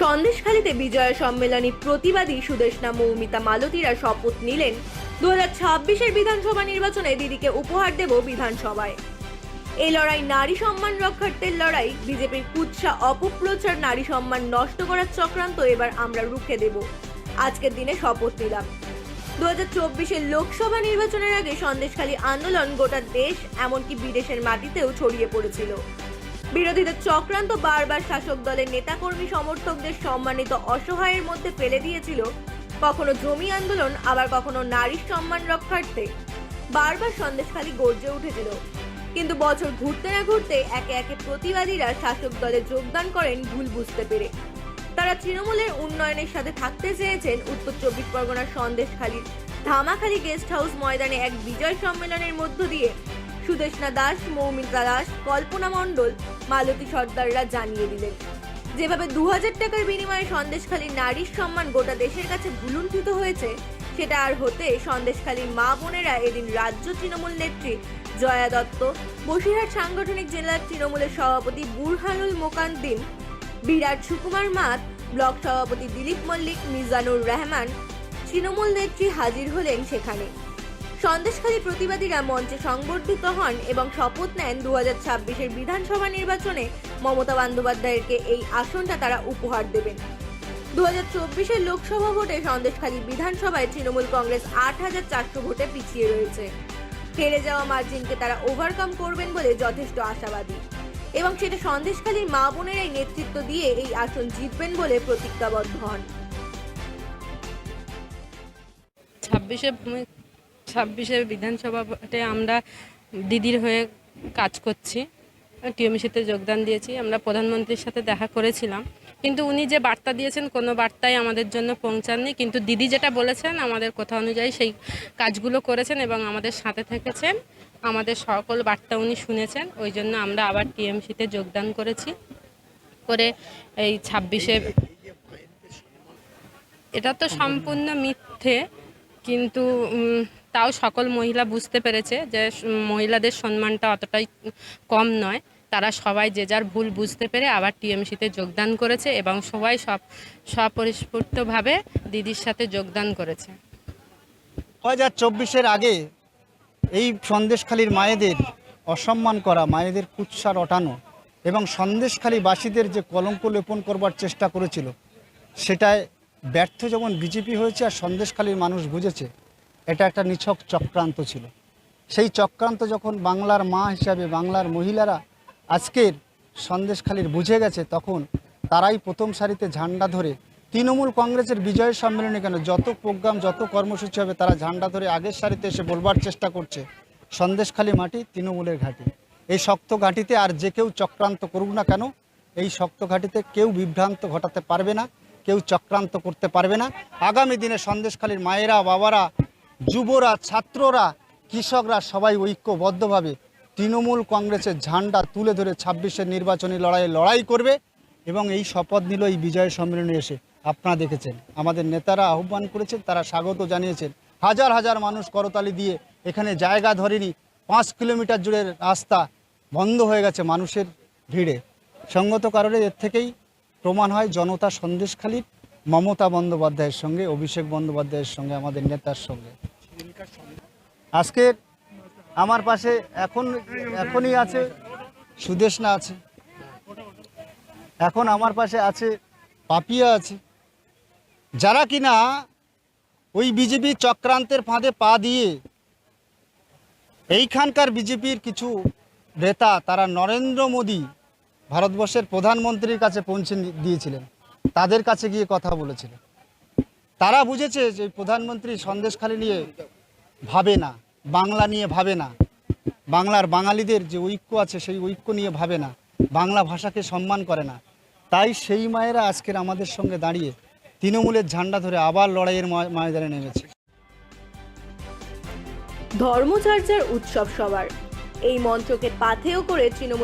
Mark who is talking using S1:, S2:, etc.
S1: সন্দেশখালীতে বিজয়া সম্মেলনী প্রতিবাদী সুদেশনা মৌমিতা মালতীরা শপথ নিলেন। দু হাজার বিধানসভা নির্বাচনে দিদিকে উপহার দেব বিধানসভায়। এই লড়াই নারী সম্মান রক্ষার্থের লড়াই। বিজেপির কুৎসা অপপ্রচার নারী সম্মান নষ্ট করার চক্রান্ত এবার আমরা রুখে দেব। আজকের দিনে শপথ নিলাম। দু হাজার চব্বিশের লোকসভা নির্বাচনের আগে সন্দেশখালী আন্দোলন গোটা দেশ, এমনকি বিদেশের মাটিতেও ছড়িয়ে পড়েছিল। বিরোধীদের চক্রান্ত বারবার শাসক দলের নেতাকর্মী সমর্থকদের সম্মানিত অসহায়ের মধ্যে ফেলে দিয়েছিল। কখনো জমি আন্দোলন, আবার কখনো নারীর সম্মান রক্ষার্থে। বারবার সন্দেশখালী গর্জে উঠেছিল। কিন্তু বছর ঘুরতে না ঘুরতে একে একে প্রতিবাদীরা শাসক দলে যোগদান করেন ভুল বুঝতে পেরে। তারা তৃণমূলের উন্নয়নের সাথে থাকতে চেয়েছেন উত্তর চব্বিশ পরগনার সন্দেশখালীর ধামাখালী গেস্ট হাউস ময়দানে এক বিজয় সম্মেলনের মধ্য দিয়ে। সুদেশনা দাস মৌমিতা দাস, কল্পনা মণ্ডল, মালতী সর্দাররা জানিয়ে দিলেন। যেভাবে দু হাজার টাকার বিনিময়ে সন্দেশখালীর নারীর সম্মান গোটা দেশের কাছে ভুলুণ্ঠিত হয়েছে, সেটা আর হতে সন্দেশখালীর মা বোনেরা এদিন রাজ্য তৃণমূল নেত্রী জয়া দত্ত, বসিরহাট সাংগঠনিক জেলার তৃণমূলের সভাপতি বুরহানুল মোকান্দিন বিরাট সুকুমার মাত, ব্লক সভাপতি দিলীপ মল্লিক, মিজানুর রহমান, তৃণমূল নেত্রী হাজির হলেন সেখানে। সন্দেশখালী প্রতিবাদীরা মঞ্চে সংবর্ধিত হন এবং শপথ নেন দু হাজার ছাব্বিশের বিধানসভা নির্বাচনে মমতা বন্দ্যোপাধ্যায়কে এই আসনটা তারা উপহার দেবেন। দু হাজার চব্বিশের লোকসভা ভোটে সন্দেশখালী বিধানসভায় তৃণমূল কংগ্রেস আট হাজার চারশো ভোটে পিছিয়ে রয়েছে। হেরে যাওয়া মার্জিনকে তারা ওভারকাম করবেন বলে যথেষ্ট আশাবাদী। এবং সেটা সন্দেশখালীর মা বোনেরাই নেতৃত্ব দিয়ে এই আসন জিতবেন বলে প্রতিজ্ঞাবদ্ধ হন।
S2: ছাব্বিশে ছাব্বিশে বিধানসভা ভোটে আমরা দিদির হয়ে কাজ করছি, টিএমসিতে যোগদান দিয়েছি, আমরা প্রধানমন্ত্রীর সাথে দেখা করেছিলাম। কিন্তু উনি যে বার্তা দিয়েছেন, কোনো বার্তাই আমাদের জন্য পৌঁছাননি। কিন্তু দিদি যেটা বলেছেন, আমাদের কথা অনুযায়ী সেই কাজগুলো করেছেন এবং আমাদের সাথে থেকেছেন। আমাদের সকল বার্তা উনি শুনেছেন, ওই জন্য আমরা আবার টিএমসিতে যোগদান করেছি। করে এই ছাব্বিশে এটা তো সম্পূর্ণ মিথ্যে। কিন্তু তাও সকল মহিলা বুঝতে পেরেছে যে মহিলাদের সম্মানটা অতটাই কম নয়। তারা সবাই যে যার ভুল বুঝতে পেরে আবার টিএমসিতে যোগদান করেছে এবং সবাই সব, স্বপরিস্ফুটভাবে দিদির সাথে যোগদান করেছে।
S3: দু হাজার চব্বিশের আগে এই সন্দেশখালীর মায়েদের অসম্মান করা, মায়েদের কুৎসা রটানো এবং সন্দেশখালীবাসীদের যে কলঙ্ক লেপন করবার চেষ্টা করেছিল, সেটায় ব্যর্থ যেমন বিজেপি হয়েছে আর সন্দেশখালীর মানুষ বুঝেছে, এটা একটা নিছক চক্রান্ত ছিল। সেই চক্রান্ত যখন বাংলার মা হিসাবে বাংলার মহিলারা আজকের সন্দেশখালীর বুঝে গেছে, তখন তারাই প্রথম সারিতে ঝান্ডা ধরে তৃণমূল কংগ্রেসের বিজয় সম্মেলনে কেন যত প্রোগ্রাম, যত কর্মসূচি হবে, তারা ঝান্ডা ধরে আগের সারিতে এসে বলবার চেষ্টা করছে সন্দেশখালী মাটি, তৃণমূলের ঘাঁটি। এই শক্ত ঘাঁটিতে আর যে কেউ চক্রান্ত করুক না কেন, এই শক্ত ঘাঁটিতে কেউ বিভ্রান্ত ঘটাতে পারবে না। কেউ চক্রান্ত করতে পারবে না। আগামী দিনে সন্দেশখালীর মায়েরা, বাবারা, যুবরা, ছাত্ররা, কৃষকরা সবাই ঐক্যবদ্ধভাবে তৃণমূল কংগ্রেসের ঝান্ডা তুলে ধরে ছাব্বিশের নির্বাচনী লড়াইয়ে লড়াই করবে এবং এই শপথ নিল এই বিজয় সম্মেলনে এসে। আপনারা দেখেছেন, আমাদের নেতারা আহ্বান করেছেন, তারা স্বাগত জানিয়েছেন। হাজার হাজার মানুষ করতালি দিয়ে এখানে জায়গা ধরেনি, পাঁচ কিলোমিটার জুড়ে রাস্তা বন্ধ হয়ে গেছে মানুষের ভিড়ে। সঙ্গত কারণে এর থেকেই প্রমাণ হয় জনতা সন্দেশখালীর মমতা বন্দ্যোপাধ্যায়ের সঙ্গে, অভিষেক বন্দ্যোপাধ্যায়ের সঙ্গে, আমাদের নেতার সঙ্গে। আজকে আমার পাশে এখন, এখনই আছে, সুদেশনা আছে। এখন আমার পাশে আছে, পাপিয়া আছে। যারা কিনা ওই বিজেপি চক্রান্তের ফাঁদে পা দিয়ে এইখানকার বিজেপির কিছু নেতা, তারা নরেন্দ্র মোদী ভারতবর্ষের প্রধানমন্ত্রীর কাছে পৌঁছে দিয়েছিলেন। তাদের কাছে গিয়ে কথা বলেছিলেন। তারা বুঝেছে যে প্রধানমন্ত্রী সন্দেশখালী নিয়ে ভাবে না, বাংলা নিয়ে ভাবে না। বাংলার বাঙালিদের যে ঐক্য আছে, সেই ঐক্য নিয়ে ভাবে না। বাংলা ভাষাকে সম্মান করে না। তাই সেই মায়েরা আজকের আমাদের সঙ্গে দাঁড়িয়ে তৃণমূলের ঝান্ডা ধরে আবার লড়াইয়ের ময়- ময়দানে নেমেছে।
S1: ধর্মচর্চার উৎসব সবার। এই মঞ্চকে পাথেয় করে তৃণমূল